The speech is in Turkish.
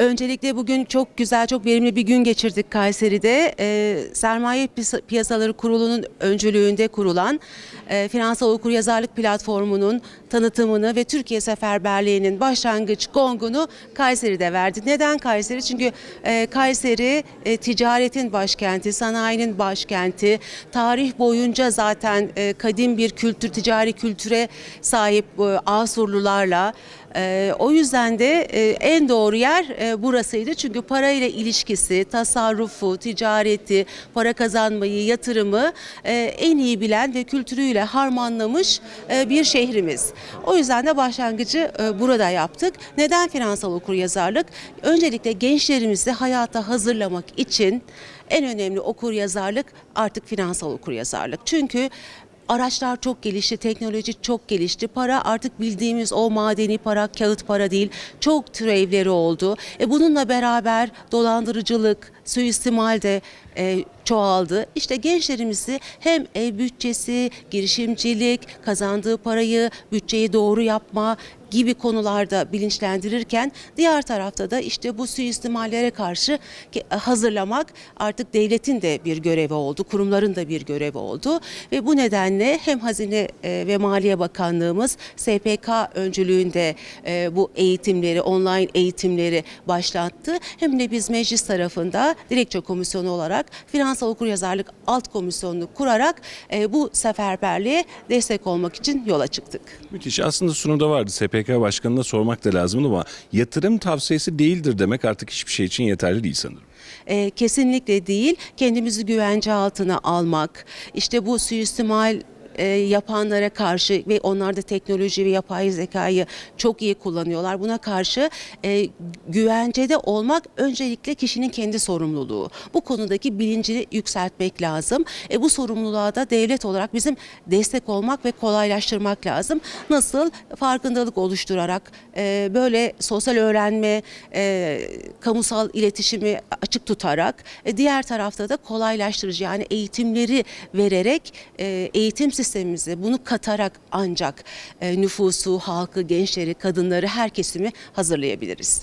Öncelikle bugün çok güzel, çok verimli bir gün geçirdik Kayseri'de. Ee, Sermaye Piyasa- Piyasaları Kurulu'nun öncülüğünde kurulan e, Finansal Okuryazarlık Platformu'nun tanıtımını ve Türkiye Seferberliği'nin başlangıç gongunu Kayseri'de verdik. Neden Kayseri? Çünkü e, Kayseri e, ticaretin başkenti, sanayinin başkenti. Tarih boyunca zaten e, kadim bir kültür, ticari kültüre sahip e, Asurlularla ee, o yüzden de e, en doğru yer e, burasıydı. Çünkü parayla ilişkisi, tasarrufu, ticareti, para kazanmayı, yatırımı e, en iyi bilen ve kültürüyle harmanlamış e, bir şehrimiz. O yüzden de başlangıcı e, burada yaptık. Neden finansal okuryazarlık? Öncelikle gençlerimizi hayata hazırlamak için en önemli okuryazarlık artık finansal okuryazarlık. Çünkü Araçlar çok gelişti, teknoloji çok gelişti. Para artık bildiğimiz o madeni para, kağıt para değil. Çok türevleri oldu. E bununla beraber dolandırıcılık, suistimal de e, çoğaldı. İşte gençlerimizi hem ev bütçesi, girişimcilik, kazandığı parayı, bütçeyi doğru yapma gibi konularda bilinçlendirirken diğer tarafta da işte bu suistimallere karşı ki- hazırlamak artık devletin de bir görevi oldu, kurumların da bir görevi oldu ve bu nedenle hem Hazine e, ve Maliye Bakanlığımız SPK öncülüğünde e, bu eğitimleri, online eğitimleri başlattı. Hem de biz meclis tarafında dilekçe komisyonu olarak finansal okuryazarlık alt komisyonunu kurarak e, bu seferberliğe destek olmak için yola çıktık. Müthiş. Aslında sunumda vardı. SPK Başkanı'na sormak da lazımdı ama yatırım tavsiyesi değildir demek artık hiçbir şey için yeterli değil sanırım. E, kesinlikle değil. Kendimizi güvence altına almak, işte bu suistimal e, yapanlara karşı ve onlar da teknoloji ve yapay zekayı çok iyi kullanıyorlar. Buna karşı e, güvencede olmak öncelikle kişinin kendi sorumluluğu. Bu konudaki bilincini yükseltmek lazım. E, bu sorumluluğa da devlet olarak bizim destek olmak ve kolaylaştırmak lazım. Nasıl? Farkındalık oluşturarak e, böyle sosyal öğrenme, e, kamusal iletişimi açık tutarak e, diğer tarafta da kolaylaştırıcı yani eğitimleri vererek e, eğitim sistemimize bunu katarak ancak e, nüfusu, halkı, gençleri, kadınları her kesimi hazırlayabiliriz.